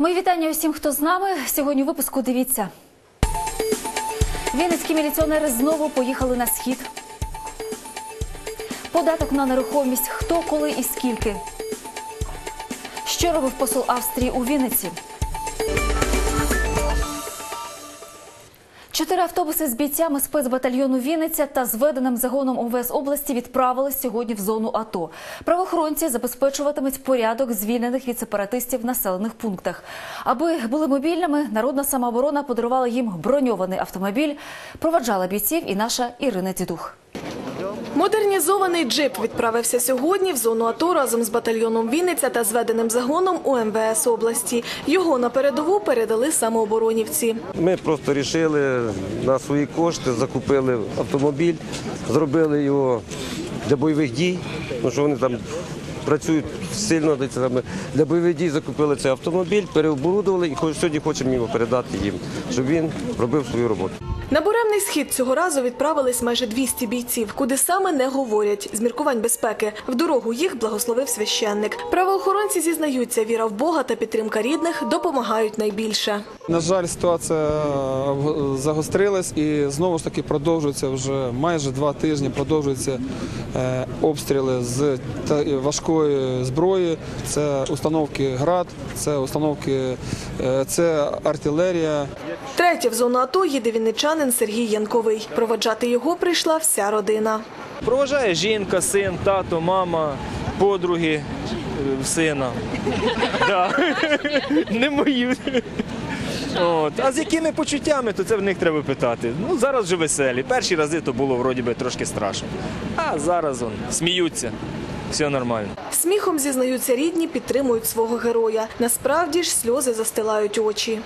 Мої вітання усім, хто з нами. Сьогодні у випуску дивіться. Вінницькі міліціонери знову поїхали на схід. Податок на нерухомість. Хто, коли і скільки. Що робив посол Австрії у Вінниці? Чотири автобуси з бійцями спецбатальйону Вінниця та зведеним загоном ОВС області відправились сьогодні в зону АТО. Правоохоронці забезпечуватимуть порядок звільнених від сепаратистів в населених пунктах. Аби були мобільними, народна самооборона подарувала їм броньований автомобіль. Проваджала бійців і наша Ірина Дідух. Модернізований джип відправився сьогодні в зону АТО разом з батальйоном Вінниця та зведеним загоном у МВС області. Його на передову передали самооборонівці. Ми просто вирішили на свої кошти, закупили автомобіль, зробили його для бойових дій, тому що вони там працюють сильно для бойових дій закупили цей автомобіль, переоборудували і сьогодні хочемо його передати їм, щоб він робив свою роботу. На буремний схід цього разу відправились майже 200 бійців, куди саме не говорять з міркувань безпеки. В дорогу їх благословив священник. Правоохоронці зізнаються, віра в Бога та підтримка рідних допомагають найбільше. На жаль, ситуація е, загострилась і знову ж таки продовжується вже майже два тижні. Продовжуються е, обстріли з важкої зброї. Це установки ГРАД, це установки, е, це артилерія. Третє в зону АТО їде вінничанин Сергій Янковий. Проводжати його прийшла вся родина. Проважає жінка, син, тато, мама, подруги е, сина. Да. Не мої. От. А з якими почуттями, то це в них треба питати. Ну, зараз вже веселі. Перші рази то було вроді би трошки страшно. А зараз он, сміються. Все нормально. Сміхом зізнаються рідні, підтримують свого героя. Насправді ж сльози застилають очі.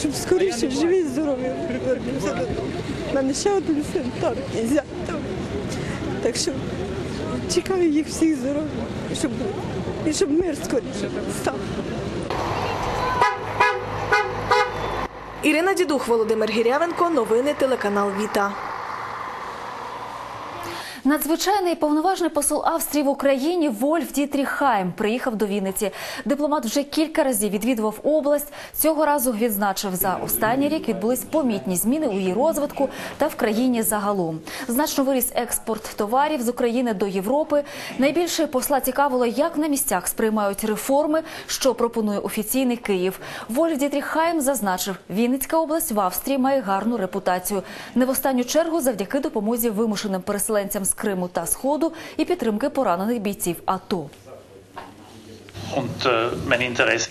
щоб скоріше живі, здорові повернемося додому. У мене ще один син там і зять там. Так що чекаю їх всіх здоров'я, щоб, і щоб мир скоріше став. Ірина Дідух, Володимир Гірявенко. Новини телеканал Віта. Надзвичайний повноважний посол Австрії в Україні Вольф Дітріх Хайм приїхав до Вінниці. Дипломат вже кілька разів відвідував область. Цього разу відзначив за останній рік відбулись помітні зміни у її розвитку та в країні загалом. Значно виріс експорт товарів з України до Європи. Найбільше посла цікавило, як на місцях сприймають реформи, що пропонує офіційний Київ. Вольф Дітріх Хайм зазначив, Вінницька область в Австрії має гарну репутацію. Не в останню чергу завдяки допомозі вимушеним переселенцям з Криму та Сходу і підтримки поранених бійців АТО.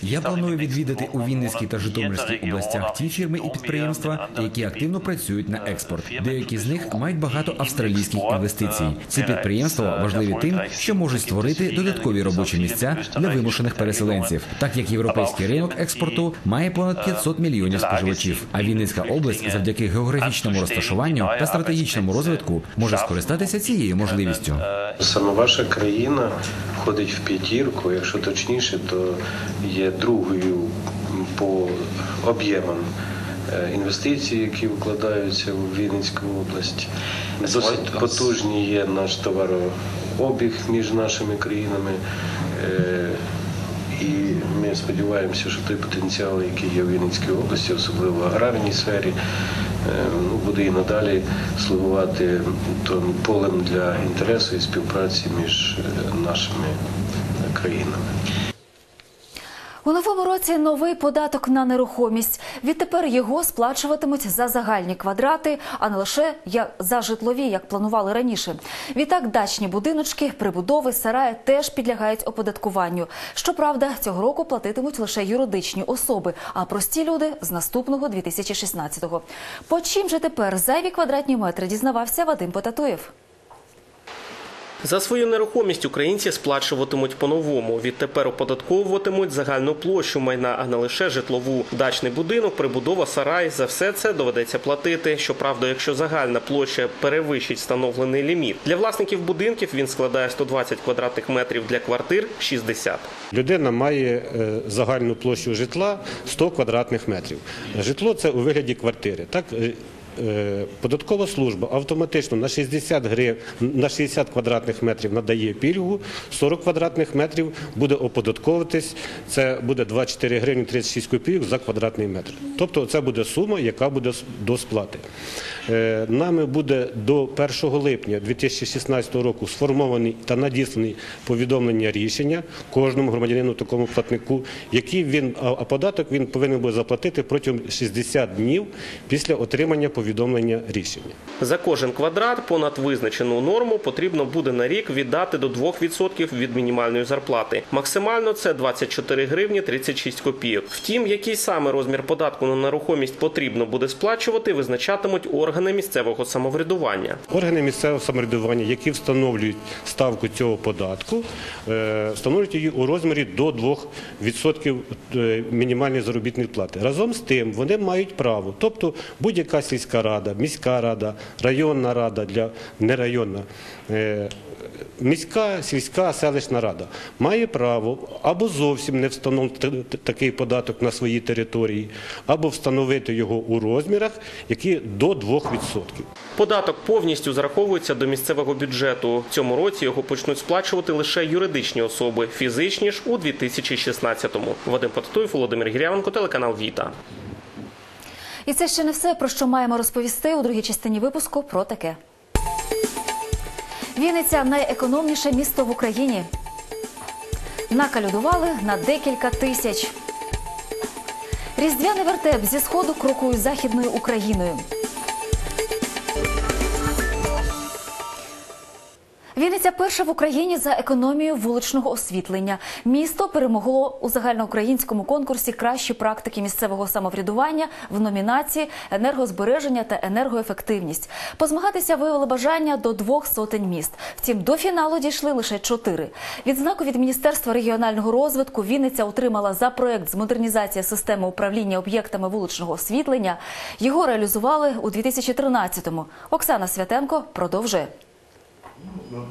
Я ist планую відвідати у Вінницькій та Житомирській областях ті фірми і підприємства, які активно працюють на äh, експорт. Деякі з них мають багато австралійських інвестицій. äh, Ці підприємства важливі тим, що можуть створити додаткові робочі місця для вимушених переселенців. Так як європейський ринок експорту має понад 500 мільйонів споживачів. А Вінницька область завдяки географічному розташуванню та стратегічному розвитку може скористатися цією можливістю. Саме ваша країна входить в п'ятірку, якщо точніше, то є другою по об'ємам е, інвестицій, які вкладаються у Вінницьку область. Досить потужний є наш товарообіг між нашими країнами. Е, І ми сподіваємося, що той потенціал, який є в Вінницькій області, особливо в аграрній сфері, е, ну, буде і надалі слугувати полем для інтересу і співпраці між нашими країнами. У новому році новий податок на нерухомість. Відтепер його сплачуватимуть за загальні квадрати, а не лише за житлові, як планували раніше. Відтак дачні будиночки, прибудови, сараї теж підлягають оподаткуванню. Щоправда, цього року платитимуть лише юридичні особи, а прості люди з наступного 2016-го. По чим же тепер зайві квадратні метри дізнавався Вадим Потатуєв. За свою нерухомість українці сплачуватимуть по-новому. Відтепер оподатковуватимуть загальну площу майна, а не лише житлову. Дачний будинок, прибудова, сарай. За все це доведеться платити. Щоправда, якщо загальна площа перевищить встановлений ліміт. Для власників будинків він складає 120 квадратних метрів, для квартир – 60. Людина має е, загальну площу житла 100 квадратних метрів. Житло це у вигляді квартири. Так, е, податкова служба автоматично на 60 грив, на 60 квадратних метрів надає пільгу, 40 квадратних метрів буде оподатковуватись. Це буде 24 гривні 36 копійок за квадратний метр. Тобто це буде сума, яка буде до сплати. Е, Нами буде до 1 липня 2016 року сформований та надісланий повідомлення рішення кожному громадянину такому платнику, який він а податок він повинен буде заплатити протягом 60 днів після отримання повідомлення рішення. За кожен квадрат понад визначену норму потрібно буде на рік віддати до 2% від мінімальної зарплати. Максимально це 24 гривні 36 копійок. Втім, який саме розмір податку на нерухомість потрібно буде сплачувати, визначатимуть органи місцевого самоврядування. Органи місцевого самоврядування, які встановлюють ставку цього податку, е, встановлюють її у розмірі до 2% е, мінімальної заробітної плати. Разом з тим вони мають право, тобто будь-яка сільська рада, міська рада, районна рада для нерайонна. е, Міська, сільська, селищна рада має право або зовсім не встановити такий податок на своїй території, або встановити його у розмірах, які до 2%. Податок повністю зараховується до місцевого бюджету. Цьому році його почнуть сплачувати лише юридичні особи, фізичні ж у 2016-му. Вадим Потатуєв, Володимир Гірявенко, телеканал Віта. І це ще не все, про що маємо розповісти у другій частині випуску про таке. Вінниця найекономніше місто в Україні. Накалюдували на декілька тисяч. Різдвяний вертеп зі сходу крокує західною Україною. Вінниця перша в Україні за економією вуличного освітлення. Місто перемогло у загальноукраїнському конкурсі кращі практики місцевого самоврядування в номінації енергозбереження та енергоефективність. Позмагатися виявили бажання до двох сотень міст. Втім, до фіналу дійшли лише чотири. Відзнаку від Міністерства регіонального розвитку Вінниця отримала за проект з модернізації системи управління об'єктами вуличного освітлення. Його реалізували у 2013-му. Оксана Святенко продовжує.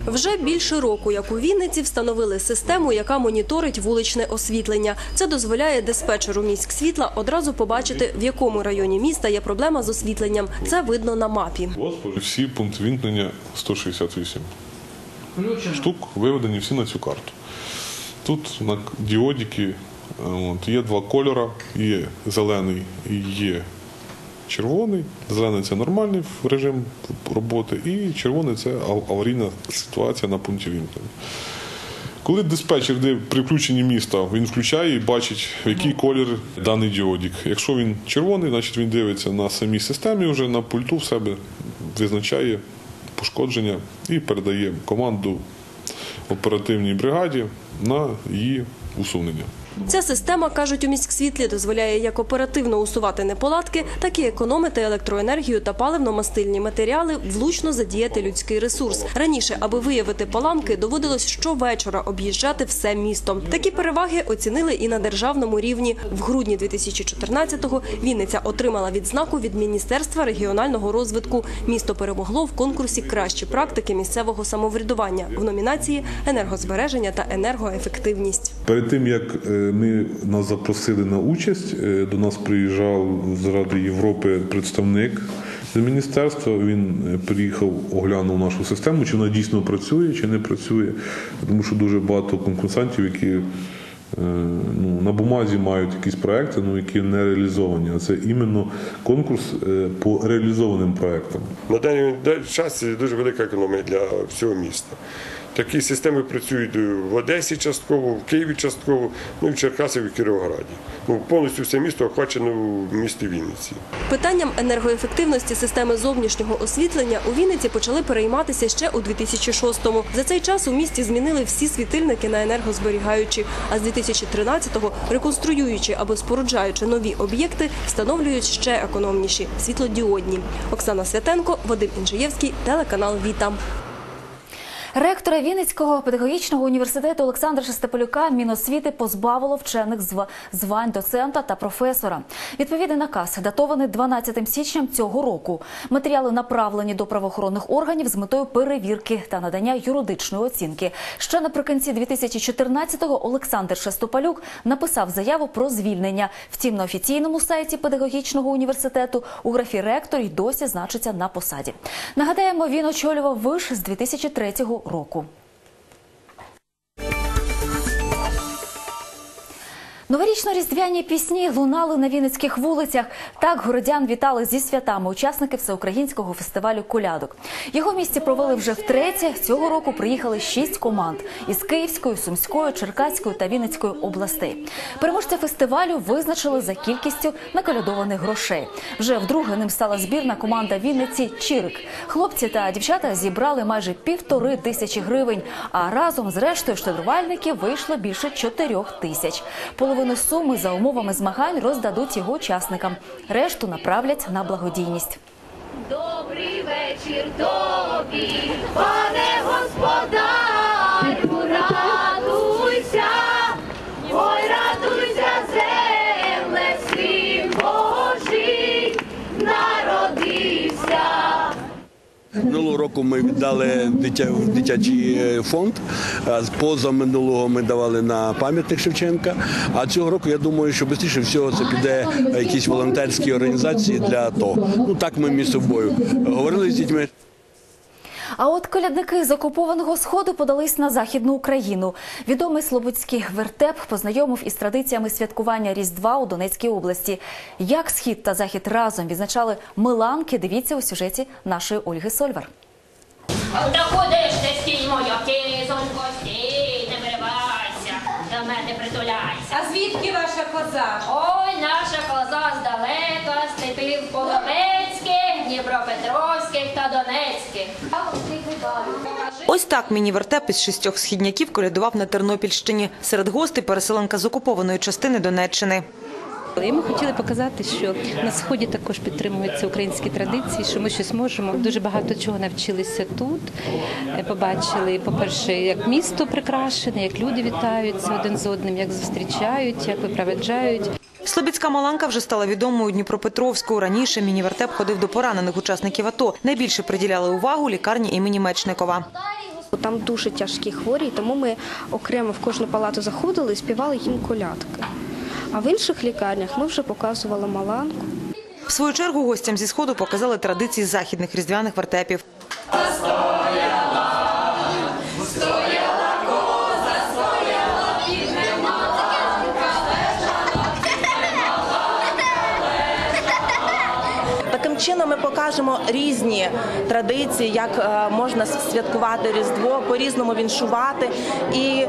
Вже більше року, як у Вінниці, встановили систему, яка моніторить вуличне освітлення. Це дозволяє диспетчеру міськ світла одразу побачити, в якому районі міста є проблема з освітленням. Це видно на мапі. Всі пункти вімкнення 168 штук виведені всі на цю карту. Тут на діодіки е, є два кольори, є зелений і є червоний. Зелений це нормальний режим роботи, і червоний це аварійна ситуація на пункті вімкнення. Коли диспетчер де при включенні міста, він включає і бачить, в який колір даний діодік. Якщо він червоний, значить він дивиться на самій системі, вже на пульту в себе визначає пошкодження і передає команду оперативній бригаді на її усунення. Ця система, кажуть у міськсвітлі, дозволяє як оперативно усувати неполадки, так і економити електроенергію та паливно-мастильні матеріали, влучно задіяти людський ресурс. Раніше, аби виявити поламки, доводилось щовечора об'їжджати все місто. Такі переваги оцінили і на державному рівні. В грудні 2014-го Вінниця отримала відзнаку від Міністерства регіонального розвитку. Місто перемогло в конкурсі кращі практики місцевого самоврядування в номінації енергозбереження та енергоефективність. Перед тим як е, ми нас запросили на участь, е, до нас приїжджав з Ради Європи представник з міністерства. Він е, приїхав, оглянув нашу систему, чи вона дійсно працює, чи не працює. Тому що дуже багато конкурсантів, які е, ну, на бумазі мають якісь проекти, ну, які не реалізовані. А це іменно конкурс по реалізованим проектам. На даний час дуже велика економія для всього міста. Такі системи працюють в Одесі частково, в Києві частково, ну і в Черкасах і Кіровограді. Ну, повністю все місто охвачено в місті Вінниці. Питанням енергоефективності системи зовнішнього освітлення у Вінниці почали перейматися ще у 2006-му. За цей час у місті змінили всі світильники на енергозберігаючі, а з 2013-го реконструюючи або споруджаючи нові об'єкти, встановлюють ще економніші світлодіодні. Оксана Святенко, Вадим Інжиєвський, телеканал Віта. Ректора Вінницького педагогічного університету Олександра Шестеполюка Міносвіти позбавило вчених зва- звань доцента та професора. Відповідний наказ датований 12 січням цього року. Матеріали направлені до правоохоронних органів з метою перевірки та надання юридичної оцінки. Ще наприкінці 2014-го Олександр Шестопалюк написав заяву про звільнення. Втім, на офіційному сайті педагогічного університету у графі ректор й досі значиться на посаді. Нагадаємо, він очолював виш з 2003 року року. Новорічно-різдвяні пісні лунали на вінницьких вулицях. Так городян вітали зі святами учасники всеукраїнського фестивалю колядок. Його в місті провели вже втретє. Цього року приїхали шість команд із Київської, Сумської, Черкаської та Вінницької областей. Переможця фестивалю визначили за кількістю наколядованих грошей. Вже вдруге ним стала збірна команда Вінниці Чирик. Хлопці та дівчата зібрали майже півтори тисячі гривень. А разом з рештою щедрувальників вийшло більше чотирьох тисяч. Половину суми за умовами змагань роздадуть його учасникам. Решту направлять на благодійність. Добрий вечір тобі, пане господарю, року ми віддали дитя, дитячий е, фонд. Поза минулого ми давали на пам'ятник Шевченка. А цього року я думаю, що швидше всього це піде якісь волонтерські організації для АТО. Ну так ми між собою говорили з дітьми. А от колядники з окупованого сходу подались на західну Україну. Відомий слободський вертеп познайомив із традиціями святкування Різдва у Донецькій області. Як схід та захід разом відзначали Миланки, дивіться у сюжеті нашої Ольги Сольвар. Доходиш ти стій моя кизонько, стій, не виривайся, до мене притуляйся. А звідки ваша коза? Ой, наша коза здалека, степів Половецьких, Дніпропетровських та Донецьких. Ось так міні-вертеп із шістьох східняків колядував на Тернопільщині. Серед гостей переселенка з окупованої частини Донеччини. І ми хотіли показати, що на сході також підтримуються українські традиції, що ми щось можемо. Дуже багато чого навчилися тут. Е, Побачили, по-перше, як місто прикрашене, як люди вітаються один з одним, як зустрічають, як випроведжають. Слобідська Маланка вже стала відомою у Дніпропетровську. Раніше міні-вертеп ходив до поранених учасників АТО. Найбільше приділяли увагу лікарні імені Мечникова. Там дуже тяжкі хворі, тому ми окремо в кожну палату заходили і співали їм колядки. А в інших лікарнях ми вже показували маланку. В свою чергу гостям зі сходу показали традиції західних різдвяних вертепів. Ми покажемо різні традиції, як е, можна святкувати Різдво, по-різному віншувати. І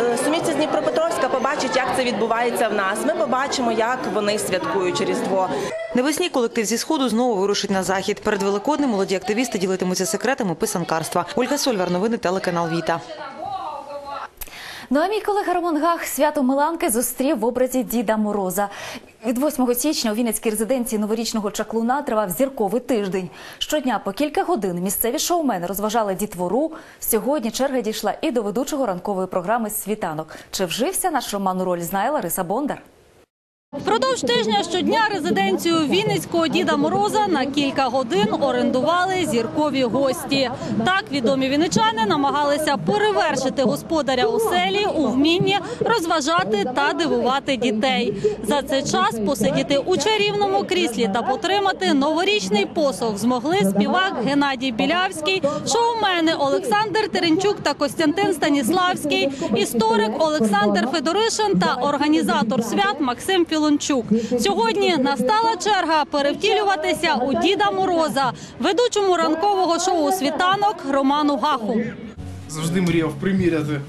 е, сумівці з Дніпропетровська побачать, як це відбувається в нас. Ми побачимо, як вони святкують Різдво. Навесні колектив зі сходу знову вирушить на захід. Перед Великоднем молоді активісти ділитимуться секретами писанкарства. Ольга Сольвар, новини телеканал Віта. Ну а мій колега Роман Гах свято Миланки зустрів в образі Діда Мороза. Від 8 січня у Вінницькій резиденції новорічного чаклуна тривав зірковий тиждень. Щодня по кілька годин місцеві шоумени розважали дітвору. Сьогодні черга дійшла і до ведучого ранкової програми Світанок. Чи вжився наш Роман у роль знає Лариса Бондар? Впродовж тижня щодня резиденцію Вінницького Діда Мороза на кілька годин орендували зіркові гості. Так відомі вінничани намагалися перевершити господаря у селі у вмінні розважати та дивувати дітей. За цей час посидіти у чарівному кріслі та потримати новорічний посох змогли співак Геннадій Білявський, шоумени Олександр Теренчук та Костянтин Станіславський, історик Олександр Федоришин та організатор свят Максим Філончук. Сьогодні настала черга перевтілюватися у Діда Мороза, ведучому ранкового шоу Світанок Роману Гаху. Завжди мріяв приміряти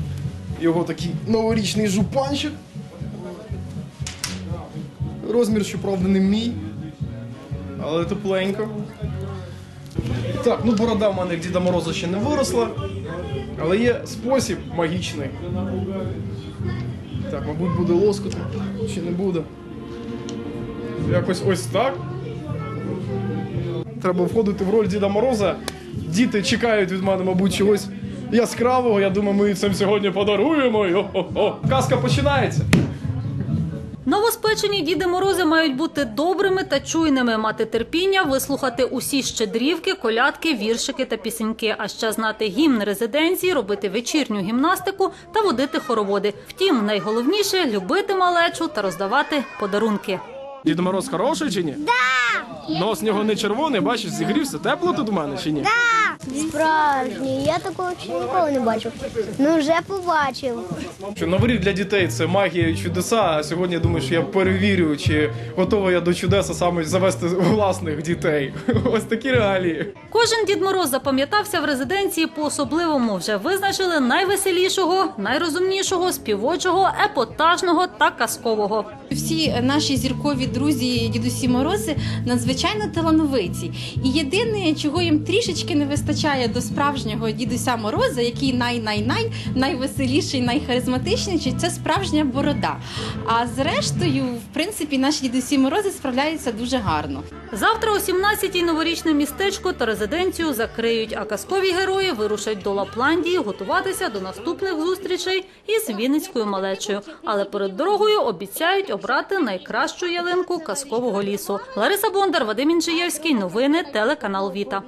його такий новорічний жупанчик. Розмір, щоправда, не мій, але тепленько. Так, ну борода в мене як Діда Мороза ще не виросла, але є спосіб магічний. Так, мабуть, буде лоскотно, чи не буде. Якось ось так. Треба входити в роль Діда Мороза. Діти чекають від мене, мабуть, чогось яскравого. Я думаю, ми цим сьогодні подаруємо. Казка починається. Новоспечені Діди Морози мають бути добрими та чуйними, мати терпіння, вислухати усі щедрівки, колядки, віршики та пісеньки, а ще знати гімн резиденції, робити вечірню гімнастику та водити хороводи. Втім, найголовніше любити малечу та роздавати подарунки. Дід Мороз хороший чи ні? Да! Нос в нього не червоний, бачиш, зігрівся. Тепло тут у мене чи ні? Справжній, я такого ще ніколи не бачив. Ну вже побачив. Що Новий для дітей це магія і чудеса. А сьогодні я думаю, що я перевірю, чи готовий я до чудеса саме завести власних дітей. Ось такі реалії. Кожен Дід Мороз запам'ятався в резиденції по-особливому. Вже визначили найвеселішого, найрозумнішого, співочого, епотажного та казкового. Всі наші зіркові друзі, дідусі Морози, надзвичайно талановиті. І єдине, чого їм трішечки не вистачає до справжнього дідуся Мороза, який най-най-най найвеселіший, найхаризматичніший, це справжня борода. А зрештою, в принципі, наші дідусі Морози справляються дуже гарно. Завтра о 17-й новорічне містечко та резиденцію закриють, а казкові герої вирушать до Лапландії готуватися до наступних зустрічей із Вінницькою малечею. Але перед дорогою обіцяють обрати найкращу ялинку казкового лісу. Лариса Бондар, Вадим Інжиєвський. Новини телеканал Віта.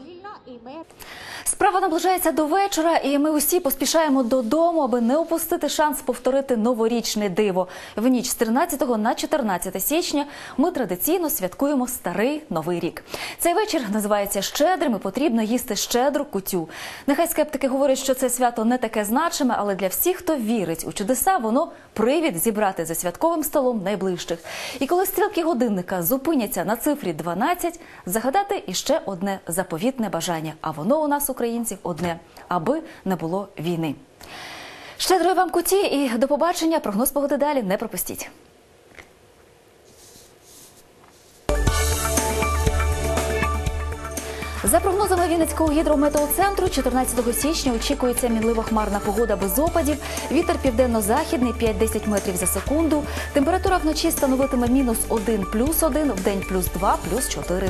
Справа наближається до вечора, і ми усі поспішаємо додому, аби не упустити шанс повторити новорічне диво. В ніч з 13 на 14 січня ми традиційно святкуємо старий новий рік. Цей вечір називається щедрим. і Потрібно їсти щедру кутю. Нехай скептики говорять, що це свято не таке значиме, але для всіх, хто вірить у чудеса, воно привід зібрати за святковим столом найближчих. І коли стрілки годинника зупиняться на цифрі 12, загадати іще одне заповітне бажання. А воно у нас, українців, одне аби не було війни. Щедрої вам куті і до побачення. Прогноз погоди далі не пропустіть. За прогнозами Вінницького гідрометеоцентру, 14 січня очікується мінлива хмарна погода без опадів. Вітер південно-західний 5-10 метрів за секунду. Температура вночі становитиме мінус 1 плюс 1, в день плюс 2 плюс 4.